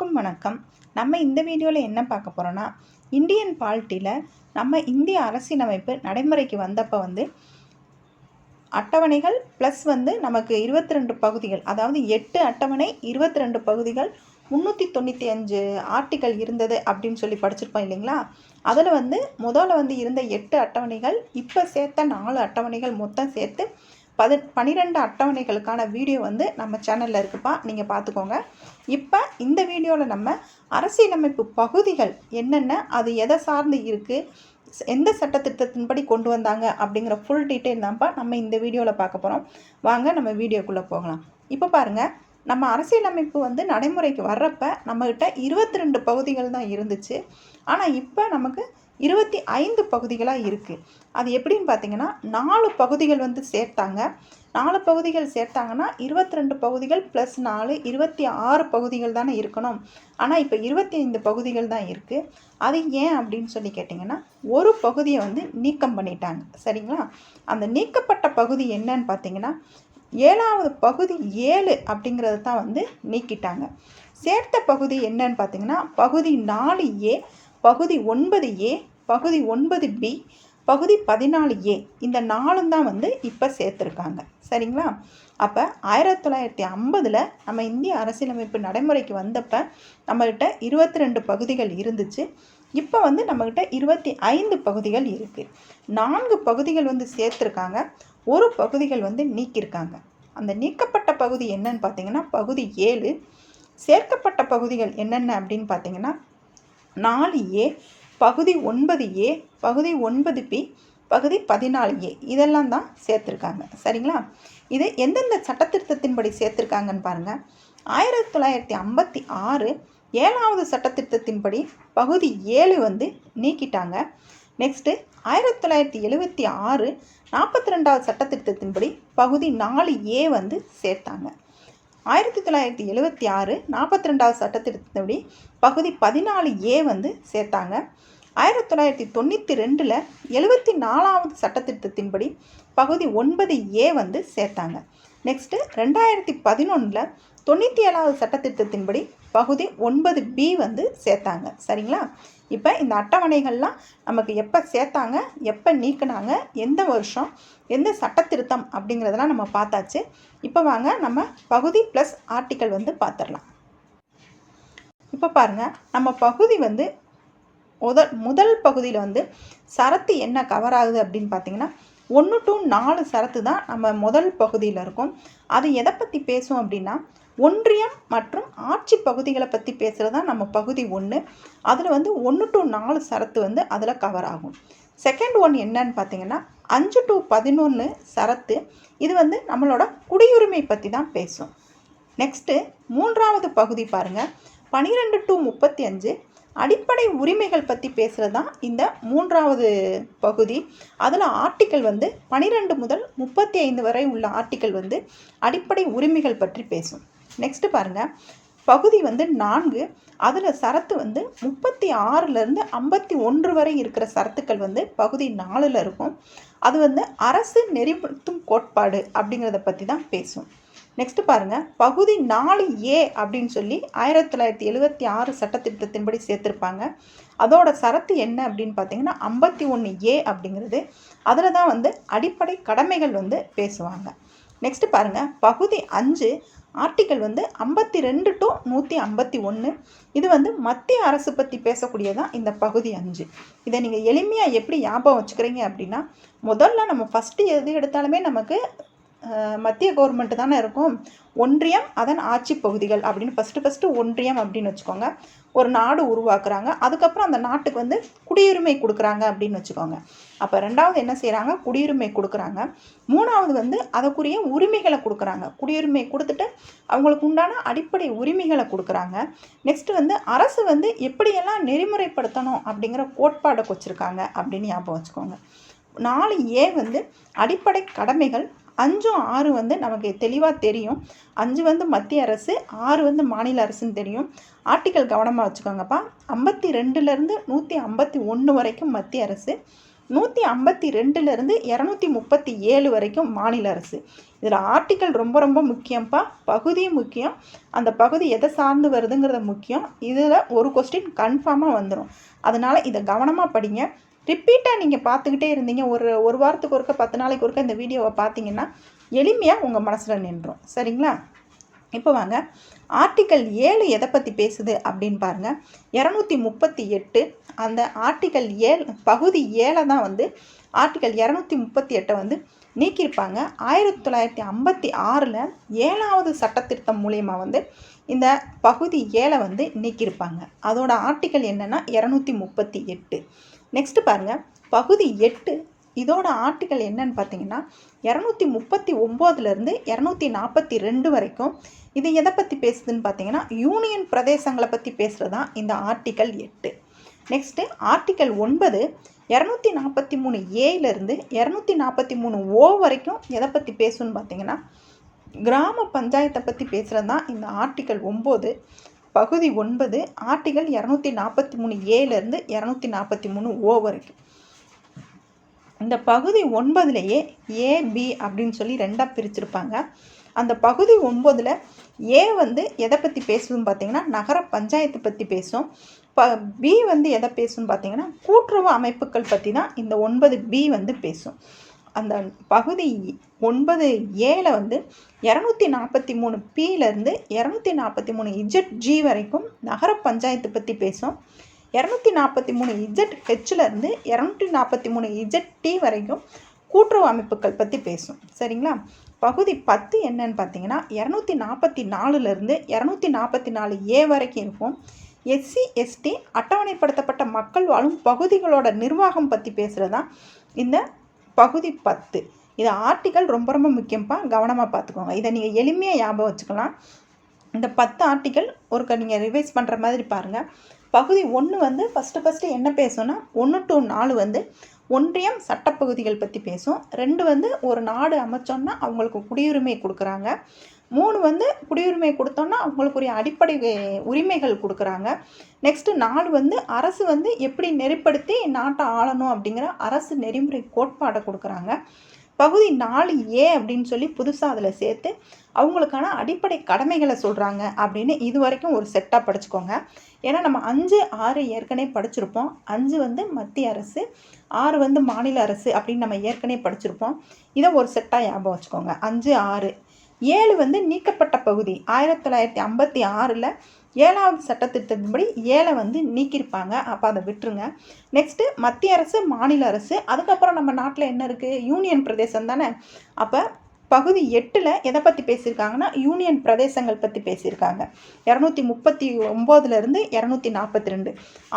அனைவருக்கும் வணக்கம். நம்ம இந்த வீடியோவில் என்ன பார்க்க போகிறோன்னா இந்தியன் பாலிட்டியில் நம்ம இந்திய அரசியலமைப்பு நடைமுறைக்கு வந்தப்போ வந்து அட்டவணைகள் ப்ளஸ் வந்து நமக்கு இருபத்தி ரெண்டு பகுதிகள் அதாவது எட்டு அட்டவணை இருபத்தி ரெண்டு பகுதிகள் முந்நூற்றி தொண்ணூற்றி அஞ்சு ஆர்டிக்கல் இருந்தது அப்படின்னு சொல்லி படிச்சிருப்போம் இல்லைங்களா? அதில் வந்து முதல்ல வந்து இருந்த எட்டு அட்டவணைகள் இப்போ சேர்த்த நாலு அட்டவணைகள் மொத்தம் சேர்த்து பதி பன்னிரெண்டு அட்டவணைகளுக்கான வீடியோ வந்து நம்ம சேனலில் இருக்குப்பா. நீங்கள் பார்த்துக்கோங்க இப்போ இந்த வீடியோவில் நம்ம அரசியலமைப்பு பகுதிகள் என்னென்ன அது எதை சார்ந்து இருக்குது எந்த சட்டத்திட்டத்தின்படி கொண்டு வந்தாங்க அப்படிங்கிற ஃபுல் டீட்டெயில் தான்ப்பா நம்ம இந்த வீடியோவில் பார்க்க போகிறோம் வாங்க நம்ம வீடியோக்குள்ளே போகலாம். இப்போ பாருங்கள் நம்ம அரசியலமைப்பு வந்து நடைமுறைக்கு வர்றப்ப நம்மக்கிட்ட இருபத்தி ரெண்டு பகுதிகள் தான் இருந்துச்சு. ஆனால் இப்போ நமக்கு இருபத்தி ஐந்து பகுதிகளாக இருக்குது அது எப்படின்னு பார்த்தீங்கன்னா நாலு பகுதிகள் வந்து சேர்த்தாங்க. நாலு பகுதிகள் சேர்த்தாங்கன்னா இருபத்தி ரெண்டு பகுதிகள் ப்ளஸ் நாலு இருபத்தி ஆறு பகுதிகள் தானே இருக்கணும். ஆனால் இப்போ இருபத்தி ஐந்து பகுதிகள் தான் இருக்குது அது ஏன் அப்படின்னு சொல்லி கேட்டிங்கன்னா ஒரு பகுதியை வந்து நீக்கம் பண்ணிட்டாங்க. சரிங்களா? அந்த நீக்கப்பட்ட பகுதி என்னன்னு பார்த்தீங்கன்னா ஏழாவது பகுதி ஏழு அப்படிங்கிறது தான் வந்து நீக்கிட்டாங்க. சேர்த்த பகுதி என்னன்னு பார்த்தீங்கன்னா பகுதி நாலு ஏ பகுதி ஒன்பது ஏ பகுதி ஒன்பது பி பகுதி பதினாலு ஏ இந்த நாலும் தான் வந்து இப்போ சேர்த்துருக்காங்க. சரிங்களா? அப்போ ஆயிரத்தி தொள்ளாயிரத்தி ஐம்பதில் நம்ம இந்திய அரசியலமைப்பு நடைமுறைக்கு வந்தப்போ நம்மக்கிட்ட இருபத்தி ரெண்டு பகுதிகள் இருந்துச்சு. இப்போ வந்து நம்மக்கிட்ட இருபத்தி ஐந்து பகுதிகள் இருக்குது நான்கு பகுதிகள் வந்து சேர்த்துருக்காங்க. ஒரு பகுதிகள் வந்து நீக்கியிருக்காங்க அந்த நீக்கப்பட்ட பகுதி என்னன்னு பார்த்தீங்கன்னா பகுதி ஏழு. சேர்க்கப்பட்ட பகுதிகள் என்னென்ன அப்படின்னு பார்த்தீங்கன்னா நாலு ஏ பகுதி ஒன்பது ஏ பகுதி ஒன்பது பி பகுதி பதினாலு ஏ. இதெல்லாம் தான் சேர்த்துருக்காங்க. சரிங்களா? இது எந்தெந்த சட்டத்திருத்தத்தின்படி சேர்த்துருக்காங்கன்னு பாருங்கள் ஆயிரத்தி தொள்ளாயிரத்தி ஐம்பத்தி ஆறு ஏழாவது சட்டத்திருத்தத்தின்படி பகுதி ஏழு வந்து நீக்கிட்டாங்க. நெக்ஸ்ட்டு ஆயிரத்தி தொள்ளாயிரத்தி எழுபத்தி ஆறு நாற்பத்தி ரெண்டாவது சட்டத்திருத்தத்தின்படி பகுதி நாலு ஏ வந்து சேர்த்தாங்க. ஆயிரத்தி தொள்ளாயிரத்தி எழுபத்தி ஆறு நாற்பத்தி ரெண்டாவது சட்டத்திட்டப்படி பகுதி பதினாலு ஏ வந்து சேர்த்தாங்க. ஆயிரத்தி தொள்ளாயிரத்தி தொண்ணூற்றி ரெண்டில் எழுபத்தி நாலாவது சட்டத்திட்டத்தின்படி பகுதி ஒன்பது ஏ வந்து சேர்த்தாங்க. நெக்ஸ்ட்டு ரெண்டாயிரத்தி பதினொன்றில் தொண்ணூற்றி ஏழாவது சட்டத்திட்டத்தின்படி பகுதி ஒன்பது பி வந்து சேர்த்தாங்க. சரிங்களா? இப்போ இந்த அட்டவணைகள்லாம் நமக்கு எப்போ சேர்த்தாங்க எப்போ நீக்கினாங்க எந்த வருஷம் எந்த சட்ட திருத்தம் அப்படிங்கிறதெல்லாம் நம்ம பார்த்தாச்சு. இப்போ வாங்க நம்ம பகுதி ப்ளஸ் ஆர்டிக்கல் வந்து பார்த்துடலாம். இப்போ பாருங்கள் நம்ம பகுதி வந்து முதல் முதல் பகுதியில் வந்து சரத்து என்ன கவர் ஆகுது அப்படின்னு பார்த்தீங்கன்னா ஒன்று டு நாலு சரத்து தான் நம்ம முதல் பகுதியில் இருக்கும். அது எதை பற்றி பேசும் அப்படின்னா ஒன்றியம் மற்றும் ஆட்சி பகுதிகளை பற்றி பேசுகிறது தான் நம்ம பகுதி ஒன்று அதில் வந்து ஒன்று டு நாலு சரத்து வந்து அதில் கவர் ஆகும். செகண்ட் ஒன் என்னன்னு பார்த்தீங்கன்னா அஞ்சு டு பதினொன்று சரத்து இது வந்து நம்மளோட குடியுரிமை பற்றி தான் பேசும். நெக்ஸ்ட்டு மூன்றாவது பகுதி பாருங்கள் பனிரெண்டு டு முப்பத்தி அஞ்சு அடிப்படை உரிமைகள் பற்றி பேசுகிறது தான் இந்த மூன்றாவது பகுதி. அதில் ஆர்டிக்கல் வந்து பனிரெண்டு முதல் முப்பத்தி ஐந்து வரை உள்ள ஆர்டிக்கல் வந்து அடிப்படை உரிமைகள் பற்றி பேசும். நெக்ஸ்ட்டு பாருங்கள் பகுதி வந்து நான்கு. அதில் சரத்து வந்து முப்பத்தி ஆறுலேருந்து ஐம்பத்தி ஒன்று வரை இருக்கிற சரத்துக்கள் வந்து பகுதி நாலில் இருக்கும். அது வந்து அரசு நெறிப்படுத்தும் கோட்பாடு அப்படிங்கிறத பற்றி தான் பேசும். நெக்ஸ்ட்டு பாருங்கள் பகுதி நாலு ஏ அப்படின்னு சொல்லி ஆயிரத்தி தொள்ளாயிரத்தி எழுபத்தி ஆறு சட்டத்திட்டத்தின்படி சேர்த்துருப்பாங்க. அதோட சரத்து என்ன அப்படின்னு பார்த்தீங்கன்னா ஐம்பத்தி ஒன்று ஏ அப்படிங்கிறது. அதில் தான் வந்து அடிப்படை கடமைகள் வந்து பேசுவாங்க. நெக்ஸ்ட்டு பாருங்கள் பகுதி அஞ்சு ஆர்டிக்கல் வந்து ஐம்பத்தி ரெண்டு டு நூற்றி ஐம்பத்தி ஒன்று இது வந்து மத்திய அரசு பற்றி பேசக்கூடியதான் இந்த பகுதி அஞ்சு. இதை நீங்கள் எளிமையாக எப்படி ஞாபகம் வச்சுக்கிறீங்க அப்படின்னா முதல்ல நம்ம ஃபஸ்ட்டு எது எடுத்தாலுமே நமக்கு மத்திய கவர்மெண்ட்டு தானே இருக்கும். ஒன்றியம் அதன் ஆட்சி பகுதிகள் அப்படின்னு ஃபஸ்ட்டு ஃபஸ்ட்டு ஒன்றியம் அப்படின்னு வச்சுக்கோங்க. ஒரு நாடு உருவாக்குறாங்க. அதுக்கப்புறம் அந்த நாட்டுக்கு வந்து குடியுரிமை கொடுக்குறாங்க அப்படின்னு வச்சுக்கோங்க. அப்போ ரெண்டாவது என்ன செய்கிறாங்க குடியுரிமை கொடுக்குறாங்க. மூணாவது வந்து அதற்குரிய உரிமைகளை கொடுக்குறாங்க. குடியுரிமை கொடுத்துட்டு அவங்களுக்கு உண்டான அடிப்படை உரிமைகளை கொடுக்குறாங்க. நெக்ஸ்ட்டு வந்து அரசு வந்து எப்படியெல்லாம் நெறிமுறைப்படுத்தணும் அப்படிங்கிற கோட்பாடை வச்சுருக்காங்க அப்படின்னு ஞாபகம் வச்சுக்கோங்க. நாலு ஏ வந்து அடிப்படை கடமைகள் அஞ்சும் ஆறு வந்து நமக்கு தெளிவாக தெரியும். அஞ்சு வந்து மத்திய அரசு ஆறு வந்து மாநில அரசுன்னு தெரியும். ஆர்டிக்கல் கவனமாக வச்சுக்கோங்கப்பா. ஐம்பத்தி ரெண்டுலேருந்து நூற்றி ஐம்பத்தி ஒன்று வரைக்கும் மத்திய அரசு. நூற்றி ஐம்பத்தி ரெண்டுலேருந்து இரநூத்தி முப்பத்தி ஏழு வரைக்கும் மாநில அரசு. இதில் ஆர்டிக்கல் ரொம்ப ரொம்ப முக்கியம்ப்பா. பகுதியும் முக்கியம். அந்த பகுதி எதை சார்ந்து வருதுங்கிறது முக்கியம். இதில் ஒரு கொஸ்டின் கன்ஃபார்மாக வந்துடும் அதனால் இதை கவனமாக படிங்க. ரிப்பீட்டாக நீங்கள் பார்த்துக்கிட்டே இருந்தீங்க. ஒரு ஒரு வாரத்துக்கு ஒருக்க பத்து நாளைக்கு ஒருக்க இந்த வீடியோவை பார்த்தீங்கன்னா எளிமையாக உங்கள் மனசில் நின்றோம். சரிங்களா? இப்போ வாங்க. ஆர்டிக்கல் ஏழு எதை பற்றி பேசுது அப்படின்னு பாருங்கள் இரநூத்தி முப்பத்தி எட்டு அந்த ஆர்டிக்கல் ஏழு பகுதி ஏழை தான் வந்து ஆர்டிக்கல் இரநூத்தி முப்பத்தி எட்டை வந்து நீக்கியிருப்பாங்க. ஆயிரத்தி தொள்ளாயிரத்தி ஐம்பத்தி ஆறில் ஏழாவது சட்டத்திருத்தம் மூலயமா வந்து இந்த பகுதி ஏழை வந்து நீக்கியிருப்பாங்க. அதோட ஆர்டிக்கல் என்னென்னா இரநூத்தி முப்பத்தி எட்டு. நெக்ஸ்ட்டு பாருங்கள் பகுதி எட்டு. இதோட ஆர்டிக்கல் என்னன்னு பார்த்தீங்கன்னா இரநூத்தி முப்பத்தி ஒம்போதுலேருந்து இரநூத்தி நாற்பத்தி ரெண்டு வரைக்கும். இது எதை பற்றி பேசுதுன்னு பார்த்தீங்கன்னா யூனியன் பிரதேசங்களை பற்றி பேசுகிறது தான் இந்த ஆர்டிக்கல் எட்டு. நெக்ஸ்ட்டு ஆர்டிக்கல் ஒன்பது இரநூத்தி நாற்பத்தி மூணு ஏலேருந்து இரநூத்தி நாற்பத்தி மூணு ஓ வரைக்கும் எதை பற்றி பேசுன்னு பார்த்தீங்கன்னா கிராம பஞ்சாயத்தை பற்றி பேசுகிறது தான் இந்த ஆர்டிக்கல் ஒம்பது. பகுதி ஒன்பது ஆர்டிகல் இரநூத்தி நாற்பத்தி மூணு ஏலேருந்து இரநூத்தி நாற்பத்தி மூணு ஓ வரைக்கும். இந்த பகுதி ஒன்பதுலேயே ஏ பி அப்படின்னு சொல்லி ரெண்டாக பிரிச்சிருப்பாங்க. அந்த பகுதி ஒன்பதில் ஏ வந்து எதை பற்றி பேசுதுன்னு பார்த்தீங்கன்னா நகர பஞ்சாயத்து பற்றி பேசும். ப பி வந்து எதை பேசுன்னு பார்த்தீங்கன்னா கூட்டுறவு அமைப்புகள் பற்றி தான் இந்த ஒன்பது பி வந்து பேசும். அந்த பகுதி ஒன்பது ஏல வந்து இரநூத்தி நாற்பத்தி மூணு பியிலேருந்து இரநூத்தி நாற்பத்தி மூணு இஜட் ஜி வரைக்கும் நகர பஞ்சாயத்து பற்றி பேசும் இரநூத்தி நாற்பத்தி மூணு இஜட் ஹெச்லேருந்து இரநூத்தி நாற்பத்தி மூணு இஜட் டி வரைக்கும் கூட்டுறவு அமைப்புகள் பற்றி பேசும் சரிங்களா? பகுதி பத்து என்னன்னு பார்த்தீங்கன்னா இரநூத்தி நாற்பத்தி நாலுலேருந்து இரநூத்தி நாற்பத்தி நாலு ஏ வரைக்கும் இருக்கும். எஸ்சி எஸ்டி அட்டவணைப்படுத்தப்பட்ட மக்கள் வாழும் பகுதிகளோட நிர்வாகம் பற்றி பேசுகிறது தான் இந்த பகுதி பத்து. இது ஆர்டிக்கல் ரொம்ப ரொம்ப முக்கியம்ப்பா கவனமாக பார்த்துக்கோங்க இதை நீங்கள் எளிமையாக ஞாபகம் வச்சுக்கலாம். இந்த பத்து ஆர்டிக்கல் ஒருக்க நீங்கள் ரிவைஸ் பண்ணுற மாதிரி பாருங்கள் பகுதி ஒன்று வந்து ஃபஸ்ட்டு ஃபஸ்ட்டு என்ன பேசும்னா ஒன்று டு நாலு வந்து ஒன்றியம் சட்டப்பகுதிகள் பற்றி பேசும். ரெண்டு வந்து ஒரு நாடு அமைச்சோன்னா அவங்களுக்கு குடியுரிமை கொடுக்குறாங்க. மூணு வந்து குடியுரிமை கொடுத்தோன்னா அவங்களுக்குரிய அடிப்படை உரிமைகள் கொடுக்குறாங்க. நெக்ஸ்ட்டு நாலு வந்து அரசு வந்து எப்படி நெறிப்படுத்தி நாட்டை ஆளணும் அப்படிங்கிற அரசு நெறிமுறை கோட்பாடை கொடுக்குறாங்க. பகுதி நாலு ஏ அப்படின்னு சொல்லி புதுசாக அதில் சேர்த்து அவங்களுக்கான அடிப்படை கடமைகளை சொல்கிறாங்க அப்படின்னு இது வரைக்கும் ஒரு செட்டாக படிச்சுக்கோங்க. ஏன்னா நம்ம அஞ்சு ஆறு ஏற்கனவே படிச்சிருப்போம். அஞ்சு வந்து மத்திய அரசு ஆறு வந்து மாநில அரசு அப்படின்னு நம்ம ஏற்கனவே படிச்சிருப்போம். இதை ஒரு செட்டாக ஞாபகம் வச்சுக்கோங்க. அஞ்சு ஆறு. ஏழு வந்து நீக்கப்பட்ட பகுதி. ஆயிரத்தி தொள்ளாயிரத்தி ஐம்பத்தி ஆறில் ஏழாவது சட்டத்திட்டத்தின்படி ஏழை வந்து நீக்கியிருப்பாங்க. அப்போ அதை விட்டுருங்க. நெக்ஸ்ட்டு மத்திய அரசு மாநில அரசு அதுக்கப்புறம் நம்ம நாட்டில் என்ன இருக்குது யூனியன் பிரதேசம் தானே? அப்போ பகுதி எட்டில் எதை பற்றி பேசியிருக்காங்கன்னா யூனியன் பிரதேசங்கள் பற்றி பேசியிருக்காங்க. இரநூத்தி முப்பத்தி ஒம்போதுலேருந்து இரநூத்தி நாற்பத்தி ரெண்டு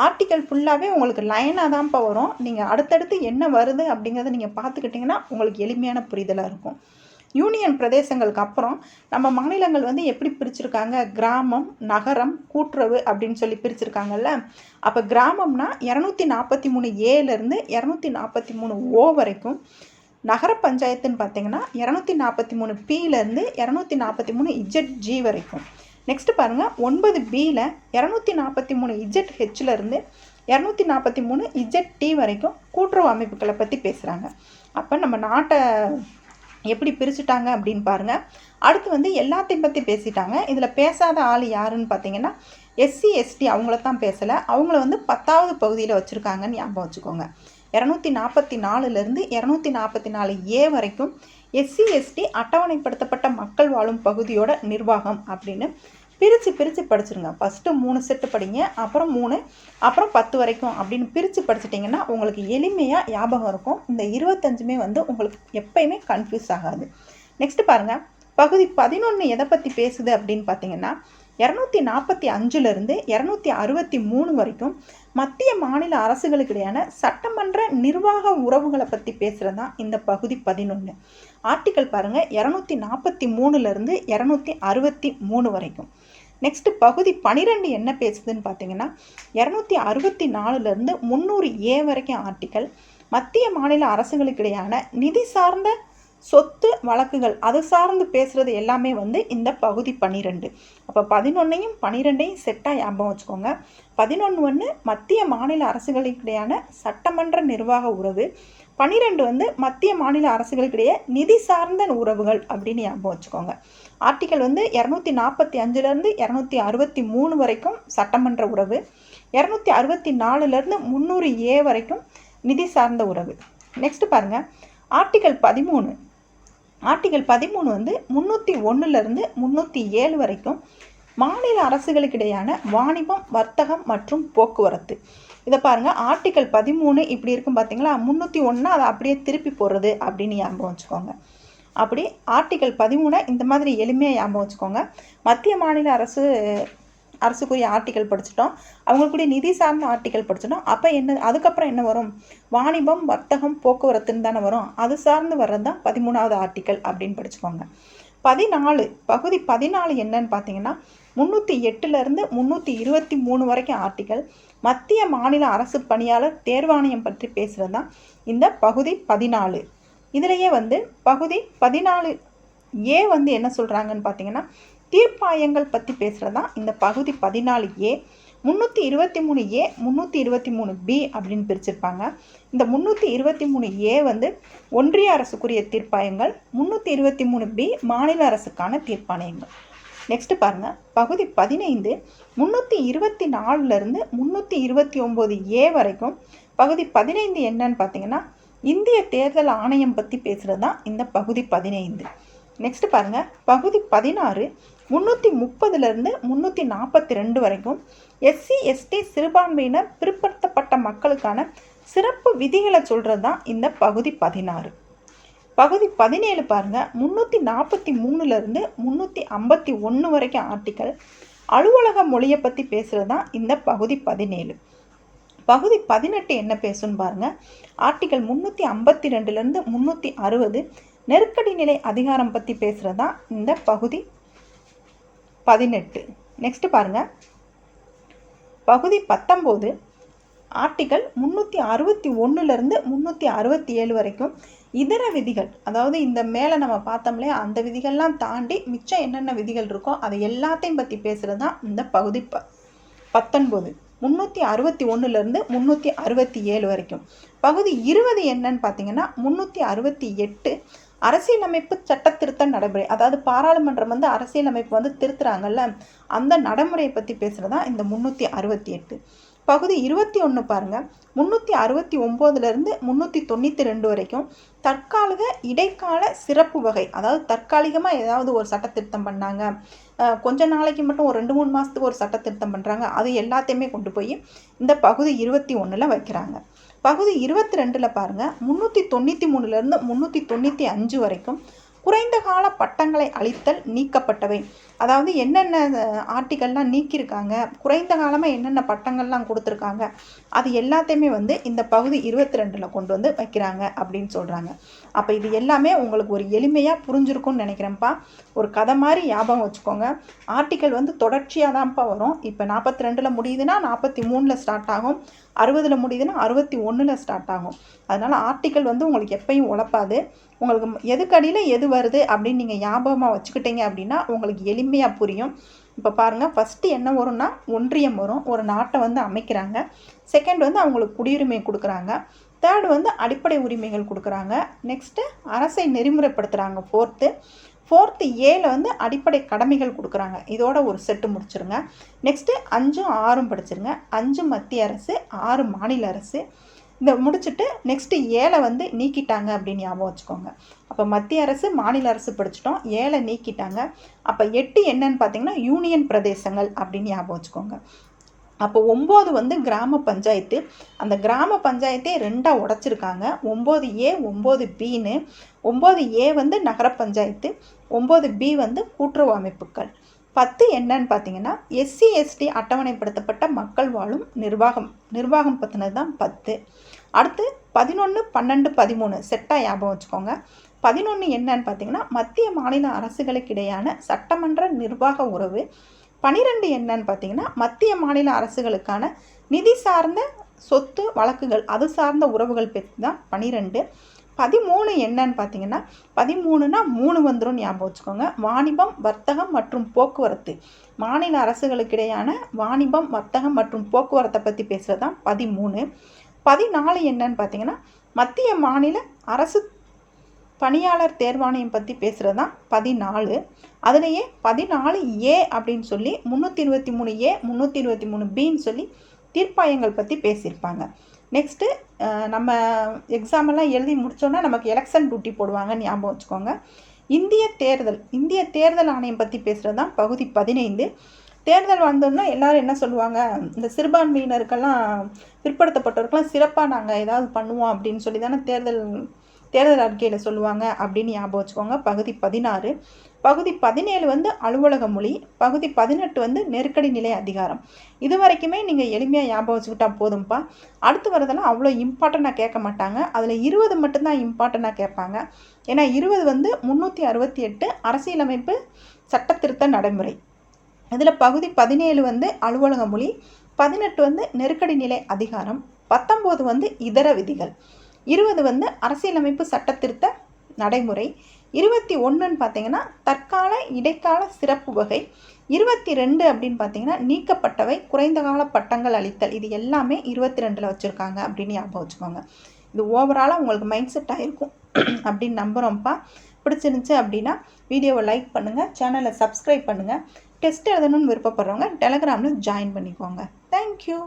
ஆர்டிக்கல் ஃபுல்லாகவே உங்களுக்கு லைனாக தான்ப்பா வரும். நீங்கள் அடுத்தடுத்து என்ன வருது அப்படிங்கிறத நீங்கள் பார்த்துக்கிட்டிங்கன்னா உங்களுக்கு எளிமையான புரிதலாக இருக்கும். யூனியன் பிரதேசங்களுக்கு அப்புறம் நம்ம மாநிலங்கள் வந்து எப்படி பிரிச்சிருக்காங்க? கிராமம் நகரம் கூட்டுறவு அப்படின்னு சொல்லி பிரிச்சிருக்காங்கல்ல. அப்போ கிராமம்னா இரநூத்தி நாற்பத்தி மூணு ஏலேருந்து இரநூத்தி நாற்பத்தி மூணு ஓ வரைக்கும். நகர பஞ்சாயத்துன்னு பார்த்தீங்கன்னா இரநூத்தி நாற்பத்தி மூணு பியிலேருந்து இரநூத்தி நாற்பத்தி மூணு இஜெட் ஜி வரைக்கும். நெக்ஸ்ட்டு பாருங்கள் ஒன்பது பியில் இரநூத்தி நாற்பத்தி மூணு இஜெட் ஹெச்லேருந்து இரநூத்தி நாற்பத்தி மூணு இஜெட் டி வரைக்கும் கூட்டுறவு அமைப்புகளை பற்றி பேசுகிறாங்க அப்போ நம்ம நாட்டை எப்படி பிரிச்சுட்டாங்க அப்படின்னு பாருங்கள் அடுத்து வந்து எல்லாத்தையும் பற்றி பேசிட்டாங்க. இதில் பேசாத ஆள் யாருன்னு பார்த்தீங்கன்னா எஸ்சி எஸ்டி அவங்கள தான் பேசலை. அவங்கள வந்து பத்தாவது பகுதியில் வச்சுருக்காங்கன்னு ஞாபகம் வச்சுக்கோங்க. இரநூத்தி நாற்பத்தி நாலுலேருந்து இரநூத்தி நாற்பத்தி நாலு ஏ வரைக்கும் எஸ்சி எஸ்டி அட்டவணைப்படுத்தப்பட்ட மக்கள் வாழும் பகுதியோட நிர்வாகம் அப்படின்னு பிரித்து பிரித்து படிச்சிருங்க. ஃபஸ்ட்டு மூணு செட்டு படிங்க அப்புறம் மூணு அப்புறம் பத்து வரைக்கும் அப்படின்னு பிரித்து படிச்சிட்டிங்கன்னா உங்களுக்கு எளிமையாக ஞாபகம் இருக்கும். இந்த இருபத்தஞ்சுமே வந்து உங்களுக்கு எப்பயுமே கன்ஃபியூஸ் ஆகாது. நெக்ஸ்ட்டு பாருங்கள் பகுதி பதினொன்று எதை பற்றி பேசுது அப்படின்னு பார்த்தீங்கன்னா இரநூத்தி நாற்பத்தி அஞ்சுலேருந்து இரநூத்தி அறுபத்தி மூணு வரைக்கும் மத்திய மாநில அரசுகளுக்கிடையான சட்டமன்ற நிர்வாக உறவுகளை பற்றி பேசுகிறது தான் இந்த பகுதி பதினொன்று ஆர்டிக்கல் பாருங்கள் இரநூத்தி நாற்பத்தி மூணுலேருந்து இரநூத்தி அறுபத்தி மூணு வரைக்கும். நெக்ஸ்ட் பகுதி பனிரெண்டு என்ன பேசுதுன்னு பார்த்தீங்கன்னா இரநூத்தி அறுபத்தி நாலுலேருந்து முந்நூறு ஏ வரைக்கும் ஆர்டிக்கல் மத்திய மாநில அரசுகளுக்கிடையான நிதி சார்ந்த சொத்து வழக்குகள் அது சார்ந்து பேசுகிறது எல்லாமே வந்து இந்த பகுதி பன்னிரெண்டு அப்போ பதினொன்னையும் பன்னிரெண்டையும் செட்டாக ஞாபகம் வச்சுக்கோங்க. பதினொன்று ஒன்று மத்திய மாநில அரசுகளுக்கிடையான சட்டமன்ற நிர்வாக உறவு. பன்னிரெண்டு வந்து மத்திய மாநில அரசுகளுக்கிடையே நிதி சார்ந்த உறவுகள் அப்படின்னு ஞாபகம் வச்சுக்கோங்க. ஆர்டிக்கல் வந்து இரநூத்தி நாற்பத்தி அஞ்சுலேருந்து இரநூத்தி அறுபத்தி மூணு வரைக்கும் சட்டமன்ற உறவு. இரநூத்தி அறுபத்தி நாலுலேருந்து முந்நூறு ஏ வரைக்கும் நிதி சார்ந்த உறவு. நெக்ஸ்ட் பாருங்கள் ஆர்டிக்கல் பதிமூணு. ஆர்டிகல் பதிமூணு வந்து முந்நூற்றி ஒன்றுலேருந்து முந்நூற்றி ஏழு வரைக்கும் மாநில அரசுகளுக்கிடையான வாணிபம் வர்த்தகம் மற்றும் போக்குவரத்து. இதை பாருங்கள் ஆர்டிக்கல் பதிமூணு இப்படி இருக்கும் பார்த்தீங்களா முந்நூற்றி ஒன்று அதை அப்படியே திருப்பி போடுறது அப்படின்னு ஞாபகம் வச்சுக்கோங்க. அப்படி ஆர்டிக்கல் பதிமூணை இந்த மாதிரி எளிமையாக ஞாபகம் வச்சுக்கோங்க. மத்திய மாநில அரசு அரசுக்குரிய ஆர்டிக்கல் படிச்சிட்டோம். அவங்களுக்குரிய நிதி சார்ந்த ஆர்டிக்கல் படிச்சிட்டோம். அப்போ என்ன அதுக்கப்புறம் என்ன வரும்? வாணிபம் வர்த்தகம் போக்குவரத்துன்னு தானே வரும். அது சார்ந்து வர்றது தான் பதிமூணாவது ஆர்டிக்கல் அப்படின்னு படிச்சுக்கோங்க. பதினாலு பகுதி பதினாலு என்னன்னு பார்த்தீங்கன்னா முந்நூற்றி எட்டுலேருந்து முந்நூற்றி இருபத்தி மூணு வரைக்கும் ஆர்டிக்கல் மத்திய மாநில அரசு பணியாளர் தேர்வாணையம் பற்றி பேசுகிறது தான் இந்த பகுதி பதினாலு. இதிலேயே வந்து பகுதி பதினாலு ஏ வந்து என்ன சொல்கிறாங்கன்னு பார்த்தீங்கன்னா தீர்ப்பாயங்கள் பற்றி பேசுகிறது தான் இந்த பகுதி பதினாலு ஏ முந்நூற்றி இருபத்தி மூணு ஏ முந்நூற்றி இருபத்தி மூணு பி அப்படின்னு பிரிச்சிருப்பாங்க. இந்த முந்நூற்றி இருபத்தி மூணு ஏ வந்து ஒன்றிய அரசுக்குரிய தீர்ப்பாயங்கள் முந்நூற்றி இருபத்தி மூணு பி மாநில அரசுக்கான தீர்ப்பாணையங்கள். நெக்ஸ்ட்டு பாருங்கள் பகுதி பதினைந்து முந்நூற்றி இருபத்தி நாலுலேருந்து முந்நூற்றி இருபத்தி ஒம்பது ஏ வரைக்கும் பகுதி பதினைந்து என்னன்னு பார்த்தீங்கன்னா இந்திய தேர்தல் ஆணையம் பற்றி பேசுகிறது தான் இந்த பகுதி பதினைந்து. நெக்ஸ்ட் பாருங்கள் பகுதி பதினாறு முந்நூற்றி முப்பதுலேருந்து முந்நூற்றி நாற்பத்தி ரெண்டு வரைக்கும் எஸ்சி எஸ்டி சிறுபான்மையினர் பிற்படுத்தப்பட்ட மக்களுக்கான சிறப்பு விதிகளை சொல்கிறது தான் இந்த பகுதி பதினாறு. பகுதி பதினேழு பாருங்கள் முந்நூற்றி நாற்பத்தி மூணுலேருந்து முந்நூற்றி ஐம்பத்தி ஒன்று வரைக்கும் ஆர்டிக்கல் அலுவலக மொழியை பற்றி பேசுகிறது தான் இந்த பகுதி பதினேழு. பகுதி பதினெட்டு என்ன பேசுன்னு பாருங்கள் ஆர்டிக்கல் முந்நூற்றி ஐம்பத்தி ரெண்டுலேருந்து முந்நூற்றி அறுபது நெருக்கடி நிலை அதிகாரம் பற்றி பேசுகிறது தான் இந்த பகுதி பதினெட்டு. நெக்ஸ்ட் பாருங்கள் பகுதி பத்தொம்போது ஆர்டிக்கல் முந்நூற்றி அறுபத்தி ஒன்றுலேருந்து முந்நூற்றி அறுபத்தி ஏழு வரைக்கும் இதர விதிகள் அதாவது இந்த மேலே நம்ம பார்த்தோம்லே அந்த விதிகள்லாம் தாண்டி மிச்சம் என்னென்ன விதிகள் இருக்கோ அதை எல்லாத்தையும் பற்றி பேசுகிறது தான் இந்த பகுதி ப பத்தொன்பது. முந்நூற்றி அறுபத்தி ஒன்றுலேருந்து முந்நூற்றி அறுபத்தி ஏழு வரைக்கும். பகுதி இருபது என்னன்னு பார்த்தீங்கன்னா முந்நூற்றி அறுபத்தி எட்டு அரசியலமைப்பு சட்ட திருத்த நடைமுறை அதாவது பாராளுமன்றம் வந்து அரசியலமைப்பு வந்து திருத்துறாங்கல்ல அந்த நடைமுறையை பற்றி பேசுகிறதா இந்த முந்நூற்றி அறுபத்தி எட்டு. பகுதி இருபத்தி ஒன்று பாருங்கள் முந்நூற்றி அறுபத்தி ஒம்போதுலேருந்து முந்நூற்றி தொண்ணூற்றி ரெண்டு வரைக்கும் தற்காலிக இடைக்கால சிறப்பு வகை அதாவது தற்காலிகமாக ஏதாவது ஒரு சட்டத்திருத்தம் பண்ணாங்க. கொஞ்ச நாளைக்கு மட்டும் ஒரு ரெண்டு மூணு மாதத்துக்கு ஒரு சட்டத்திருத்தம் பண்ணுறாங்க அது எல்லாத்தையுமே கொண்டு போய் இந்த பகுதி இருபத்தி ஒன்றில் வைக்கிறாங்க. பகுதி இருபத்தி ரெண்டில் பாருங்கள் முந்நூற்றி தொண்ணூற்றி மூணுலேருந்து முந்நூற்றி தொண்ணூற்றி அஞ்சு வரைக்கும் குறைந்த கால பட்டங்களை அளித்தல் நீக்கப்பட்டவை. அதாவது என்னென்ன ஆர்டிகல்லாம் நீக்கியிருக்காங்க குறைந்த காலமாக என்னென்ன பட்டங்கள்லாம் கொடுத்துருக்காங்க அது எல்லாத்தையுமே வந்து இந்த பகுதி இருபத்தி ரெண்டில் கொண்டு வந்து வைக்கிறாங்க அப்படின்னு சொல்கிறாங்க அப்போ இது எல்லாமே உங்களுக்கு ஒரு எளிமையாக புரிஞ்சிருக்கும்னு நினைக்கிறேன்ப்பா. ஒரு கதை மாதிரி ஞாபகம் வச்சுக்கோங்க. ஆர்டிக்கல் வந்து தொடர்ச்சியாக தான்ப்பா வரும். இப்போ நாற்பத்தி ரெண்டில் முடியுதுன்னா நாற்பத்தி மூணில் ஸ்டார்ட் ஆகும். அறுபதில் முடியுதுன்னா அறுபத்தி ஒன்றில் ஸ்டார்ட் ஆகும். அதனால் ஆர்டிக்கல் வந்து உங்களுக்கு எப்பயும் உழப்பாது. உங்களுக்கு எதுக்கடியில் எது வருது அப்படின்னு நீங்கள் ஞாபகமாக வச்சுக்கிட்டீங்க அப்படின்னா உங்களுக்கு எளிமையாக புரியும். இப்போ பாருங்கள் ஃபஸ்ட்டு என்ன வரும்னா ஒன்றியம் வரும். ஒரு நாட்டை வந்து அமைக்கிறாங்க. செகண்ட் வந்து அவங்களுக்கு குடியுரிமை கொடுக்குறாங்க. தேர்டு வந்து அடிப்படை உரிமைகள் கொடுக்குறாங்க. நெக்ஸ்ட்டு அரசை நெறிமுறைப்படுத்துகிறாங்க ஃபோர்த்து ஃபோர்த்து ஏல வந்து அடிப்படை கடமைகள் கொடுக்குறாங்க. இதோட ஒரு செட்டு முடிச்சிருங்க. நெக்ஸ்ட்டு அஞ்சும் ஆறும் படிச்சிருங்க. அஞ்சு மத்திய அரசு ஆறு மாநில அரசு. இந்த முடிச்சுட்டு நெக்ஸ்ட்டு ஏழை வந்து நீக்கிட்டாங்க அப்படின்னு ஞாபகம் வச்சுக்கோங்க. அப்போ மத்திய அரசு மாநில அரசு படிச்சிட்டோம். ஏழை நீக்கிட்டாங்க. அப்போ எட்டு என்னன்னு பார்த்தீங்கன்னா யூனியன் பிரதேசங்கள் அப்படின்னு ஞாபகம் வச்சுக்கோங்க. அப்போ ஒம்பது வந்து கிராம பஞ்சாயத்து. அந்த கிராம பஞ்சாயத்தே ரெண்டாக உடச்சிருக்காங்க. ஒம்பது ஏ ஒம்பது பின்னு. ஒம்பது ஏ வந்து நகர பஞ்சாயத்து. ஒம்பது பி வந்து கூட்டுறவு அமைப்புகள். பத்து என்னன்னு பார்த்தீங்கன்னா எஸ்சி எஸ்டி அட்டவணைப்படுத்தப்பட்ட மக்கள் வாழும் நிர்வாகம். நிர்வாகம் பற்றினது தான் பத்து. அடுத்து பதினொன்று பன்னெண்டு பதிமூணு. செட்டாக ஞாபகம் வச்சுக்கோங்க. பதினொன்று என்னன்னு பார்த்தீங்கன்னா மத்திய மாநில அரசுகளுக்கு இடையான சட்டமன்ற நிர்வாக உறவு. பனிரெண்டு என்னன்னு பார்த்தீங்கன்னா மத்திய மாநில அரசுகளுக்கான நிதி சார்ந்த சொத்து வழக்குகள் அது சார்ந்த உறவுகள் பற்றி தான் பனிரெண்டு. பதிமூணு என்னன்னு பார்த்தீங்கன்னா பதிமூணுனா மூணு வந்துடும் ஞாபகம் வச்சுக்கோங்க. வாணிபம் வர்த்தகம் மற்றும் போக்குவரத்து. மாநில அரசுகளுக்கிடையான வாணிபம் வர்த்தகம் மற்றும் போக்குவரத்தை பற்றி பேசுகிறது தான் பதிமூணு. பதினாலு என்னன்னு பார்த்தீங்கன்னா மத்திய மாநில அரசு பணியாளர் தேர்வாணையம் பற்றி பேசுகிறது தான் பதினாலு. அதுலேயே பதினாலு ஏ அப்படின்னு சொல்லி முந்நூற்றி இருபத்தி மூணு ஏ முந்நூற்றி இருபத்தி மூணு பின்னு சொல்லி தீர்ப்பாயங்கள் பற்றி பேசியிருப்பாங்க. நெக்ஸ்ட்டு uh, நம்ம எக்ஸாமெல்லாம் எழுதி முடித்தோன்னா நமக்கு எலெக்ஷன் டியூட்டி போடுவாங்க ஞாபகம் வச்சுக்கோங்க. இந்திய தேர்தல் இந்திய தேர்தல் ஆணையம் பற்றி பேசுகிறது தான் பகுதி பதினைந்து. தேர்தல் வந்தோன்னா எல்லோரும் என்ன சொல்லுவாங்க? இந்த சிறுபான்மையினருக்கெல்லாம் பிற்படுத்தப்பட்டவருக்கெல்லாம் சிறப்பாக நாங்கள் ஏதாவது பண்ணுவோம் அப்படின்னு சொல்லி தானே தேர்தல் தேர்தல் அறிக்கையில் சொல்லுவாங்க அப்படின்னு ஞாபகம் வச்சுக்கோங்க பகுதி பதினாறு. பகுதி பதினேழு வந்து அலுவலக மொழி பகுதி பதினெட்டு வந்து நெருக்கடி நிலை அதிகாரம். இது வரைக்குமே நீங்கள் எளிமையாக ஞாபகம் வச்சுக்கிட்டா போதும்ப்பா அடுத்து வரதெல்லாம் அவ்வளோ இம்பார்ட்டண்ட்டாக கேட்க மாட்டாங்க. அதில் இருபது மட்டும்தான் இம்பார்ட்டண்ட்டாக கேட்பாங்க. ஏன்னா இருபது வந்து முந்நூற்றி அறுபத்தி எட்டு அரசியலமைப்பு சட்டத்திருத்த நடைமுறை. இதில் பகுதி பதினேழு வந்து அலுவலக மொழி பதினெட்டு வந்து நெருக்கடி நிலை அதிகாரம் பத்தொம்போது வந்து இதர விதிகள். இருபது வந்து அரசியலமைப்பு சட்டத்திருத்த நடைமுறை இருபத்தி ஒன்றுன்னு பார்த்தீங்கன்னா தற்கால இடைக்கால சிறப்பு வகை. இருபத்தி ரெண்டு அப்படின்னு பார்த்தீங்கன்னா நீக்கப்பட்டவை குறைந்த கால பட்டங்கள் அளித்தல். இது எல்லாமே இருபத்தி ரெண்டில் வச்சுருக்காங்க அப்படின்னு ஞாபகம் வச்சுக்கோங்க. இது ஓவராலாக உங்களுக்கு மைண்ட் செட் ஆகிருக்கும் அப்படின்னு நம்புகிறோம்ப்பா பிடிச்சிருந்துச்சு அப்படின்னா வீடியோவை லைக் பண்ணுங்கள் சேனலை சப்ஸ்கிரைப் பண்ணுங்கள் டெஸ்ட் எழுதணும்னு விருப்பப்படுறவங்க டெலகிராமில் ஜாயின் பண்ணிக்கோங்க. தேங்க்யூ